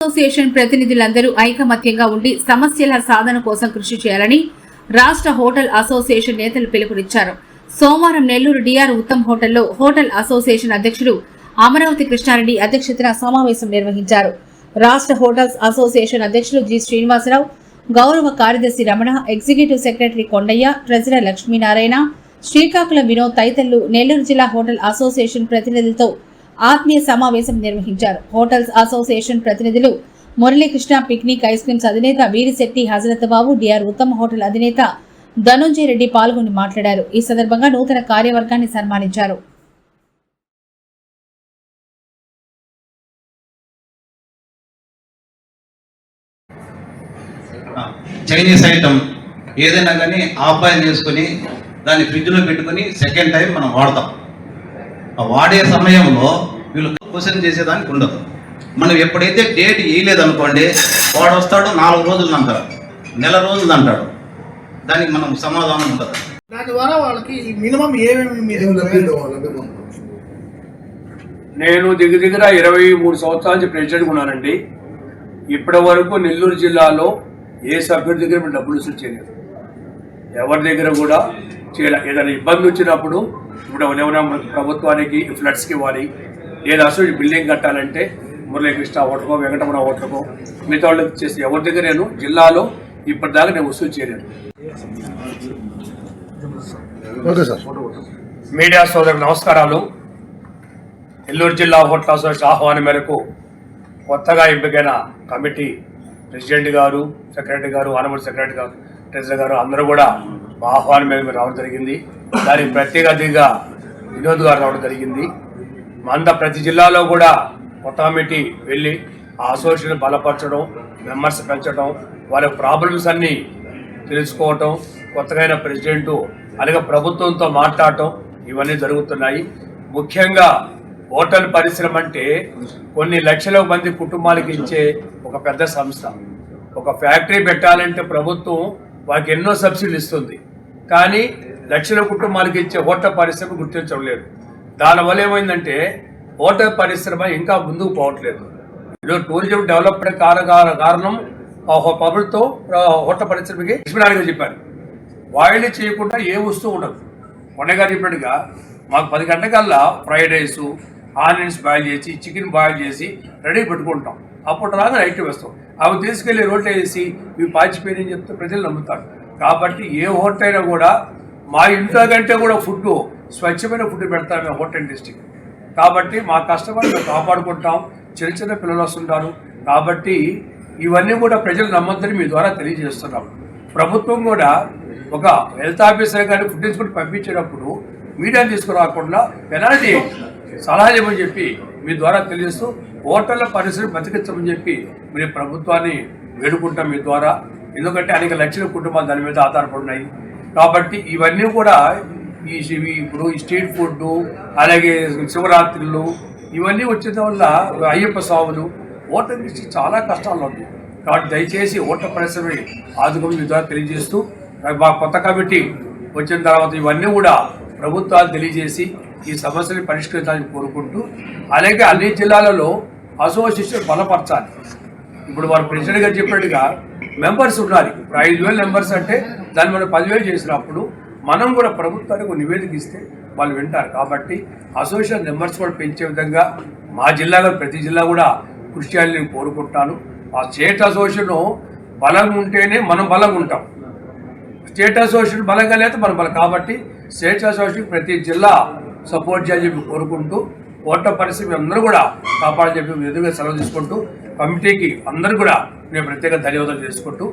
Association ప్రతినిధులందరూ ఐకమత్యంగా ఉండి సమస్యల సాధన కోసం కృషి చేయాలని రాష్ట్ర హోటల్ అసోసియేషన్ నేతలు పిలుపునిచ్చారు. సోమవారం నెల్లూరు డిఆర్ ఉత్తమ్ హోటల్లో హోటల్ అసోసియేషన్ అధ్యక్షుడు అమరావతి కృష్ణారెడ్డి అధ్యక్షతన సమావేశం నిర్వహించారు. రాష్ట్ర హోటల్స్ అసోసియేషన్ అధ్యక్షులు జి శ్రీనివాసరావు గౌరవ కార్యదర్శి Ramana executive secretary Kondaiah treasurer Lakshminarayana Srikakulam Vinod తదితరులు నెల్లూరు జిల్లా హోటల్ అసోసియేషన్ ప్రతినిధులతో ఆత్మీయ సమావేశం నిర్వహించారు. హోటల్స్ అసోసియేషన్ ప్రతినిధులు మురళీకృష్ణ పిక్నిక్ ఐస్ క్రీమ్స్ అధినేత Veerisetti Hazrat Babu D R Uttama hotel అధినేత ధనుంజయ రెడ్డి పాల్గొని మాట్లాడారు. ఈ సందర్భంగా నూతన కార్యవర్గాన్ని సన్మానించారు. చైనీస్ ఐటమ్ ఏదైనా కానీ ఆఫ్ బాయిల్ దాన్ని ఫ్రిడ్జ్లో పెట్టుకుని సెకండ్ టైం మనం వాడతాం. వాడే సమయంలో వీళ్ళు క్వశ్చన్ చేసేదానికి ఉండదు. మనం ఎప్పుడైతే డేట్ వేయలేదనుకోండి వాడు వస్తాడు నాలుగు రోజులు అంటాడు నెల రోజులు అంటాడు. దానికి మనం సమాధానం ఉండదు. దాని ద్వారా వాళ్ళకి మినిమం ఏమేమి నేను దగ్గర దగ్గర ఇరవై మూడు సంవత్సరాల నుంచి ప్రెసిడెంట్ ఉన్నానండి. ఇప్పటి వరకు నెల్లూరు జిల్లాలో ఏ సభ్యుడి దగ్గర మేము డబ్బులు వసూలు చేయలేదు. ఎవరి దగ్గర కూడా చేయలే. ఏదైనా ఇబ్బంది వచ్చినప్పుడు ఇప్పుడు ఏమైనా మనకి ప్రభుత్వానికి ఫ్లడ్స్కి ఇవ్వాలి. లేదా అసలు బిల్డింగ్ కట్టాలంటే మురళీకృష్ణ ఓటకో వెంకటరమణ ఓటకో మిగతా వాళ్ళకి చేసి ఎవరి దగ్గర నేను జిల్లాలో ఇప్పటిదాకా నేను వసూలు సార్. మీడియా సోదరులకు నమస్కారాలు. నెల్లూరు జిల్లా హోటల్ అసోసియేషన్ ఆహ్వానం మేరకు కొత్తగా ఎంపికైన కమిటీ ప్రెసిడెంట్ గారు సెక్రటరీ గారు ఆనమల్ సెక్రటరీ గారు ట్రెజరర్ గారు అందరూ కూడా మా ఆహ్వానం మీద రావడం జరిగింది. దానికి ప్రత్యేక అతిథిగా వినోద్ గారు రావడం జరిగింది. మంద ప్రతి జిల్లాలో కూడా కొత్త కమిటీ వెళ్ళి ఆ అసోసియేషన్ బలపరచడం మెంబర్స్ పెంచడం వారి ప్రాబ్లమ్స్ అన్నీ తెలుసుకోవటం కొత్తగా ప్రెసిడెంటు అలాగే ప్రభుత్వంతో మాట్లాడటం ఇవన్నీ జరుగుతున్నాయి. ముఖ్యంగా హోటల్ పరిశ్రమ అంటే కొన్ని లక్షల మంది కుటుంబాలకు ఇచ్చే ఒక పెద్ద సంస్థ. ఒక ఫ్యాక్టరీ పెట్టాలంటే ప్రభుత్వం వారికి ఎన్నో సబ్సిడీలు ఇస్తుంది. కానీ లక్షల కుటుంబాలకు ఇచ్చే ఓట్ల పరిశ్రమ గుర్తించడం లేదు. దానివల్ల ఏమైందంటే హోటల్ పరిశ్రమ ఇంకా ముందుకు పోవట్లేదు. ఈరోజు టూరిజం డెవలప్మెంట్ కారణ కారణం ప్రభుత్వం హోటల్ పరిశ్రమకి లక్ష్మీనారాయణ చెప్పారు. వాయిల్ చేయకుండా ఏ వస్తువు ఉండదు. మొన్న చెప్పినట్టుగా మాకు పది గంటకల్లా ఫ్రైడ్ రైస్ ఆనియన్స్ బాయిల్ చేసి చికెన్ బాయిల్ చేసి రెడీ పెట్టుకుంటాం. అప్పుడు రాగా నైట్ వేస్తాం. అవి తీసుకెళ్ళి రోడ్లు వేసి ఇవి పాచిపోయినని చెప్తే ప్రజలు నమ్ముతారు. కాబట్టి ఏ హోటల్ అయినా కూడా మా ఇంట్లో కంటే కూడా ఫుడ్ స్వచ్ఛమైన ఫుడ్ పెడతాం మేము హోటల్ డిస్టిక్ కాబట్టి మా కస్టమర్లు మేము కాపాడుకుంటాం. చిన్న చిన్న పిల్లలు వస్తుంటారు. కాబట్టి ఇవన్నీ కూడా ప్రజలు నమ్మొద్దని మీ ద్వారా తెలియజేస్తున్నాం. ప్రభుత్వం కూడా ఒక హెల్త్ ఆఫీసర్ కానీ ఫుడ్ ఇన్స్పెక్టర్ పంపించేటప్పుడు మీడియాను తీసుకురాకుండా పెనాల్టీ సలహా ఇవ్వమని చెప్పి మీ ద్వారా తెలియజేస్తూ హోటళ్ళ పరిస్థితి బతికించమని చెప్పి మీరు ప్రభుత్వాన్ని వేడుకుంటాం మీ ద్వారా. ఎందుకంటే అనేక లక్షల కుటుంబాలు దాని మీద ఆధారపడినాయి కాబట్టి ఇవన్నీ కూడా ఈ ఇప్పుడు ఈ స్ట్రీట్ ఫుడ్ అలాగే శివరాత్రులు ఇవన్నీ వచ్చిన వల్ల అయ్యప్ప స్వాములు ఓటర్ ఇండస్ట్రీ చాలా కష్టాలు ఉంది. కాబట్టి దయచేసి ఓటర్ పరిశ్రమ ఆదుకోమని ద్వారా తెలియజేస్తూ మా కొత్త కమిటీ వచ్చిన తర్వాత ఇవన్నీ కూడా ప్రభుత్వాలు తెలియజేసి ఈ సమస్యని పరిష్కరించాలని కోరుకుంటూ అలాగే అన్ని జిల్లాలలో అసోసియేషన్ బలపరచాలి. ఇప్పుడు వారు ప్రెసిడెంట్గా గారు చెప్పినట్టుగా మెంబర్స్ ఉండాలి. ఇప్పుడు ఐదు వేల మెంబర్స్ అంటే దాన్ని మనం పదివేలు చేసినప్పుడు మనం కూడా ప్రభుత్వానికి నివేదిక ఇస్తే వాళ్ళు వింటారు. కాబట్టి అసోసియేషన్ మెంబర్స్ కూడా పెంచే విధంగా మా జిల్లాలో ప్రతి జిల్లా కూడా కృషి చేయాలని నేను కోరుకుంటాను. ఆ స్టేట్ అసోసియేషన్ బలంగా ఉంటేనే మనం బలంగా ఉంటాం. స్టేట్ అసోసియేషన్ బలంగా లేదా మనం బలం. కాబట్టి స్టేట్ అసోసియేషన్ ప్రతి జిల్లా సపోర్ట్ చేయాలని చెప్పి కోరుకుంటూ ఓట్ల పరిస్థితి అందరూ కూడా కాపాడని చెప్పి ఎదురుగా సెలవు తీసుకుంటూ కమిటీకి అందరూ కూడా నేను ప్రత్యేక ధన్యవాదాలు తెలుసుకుంటూ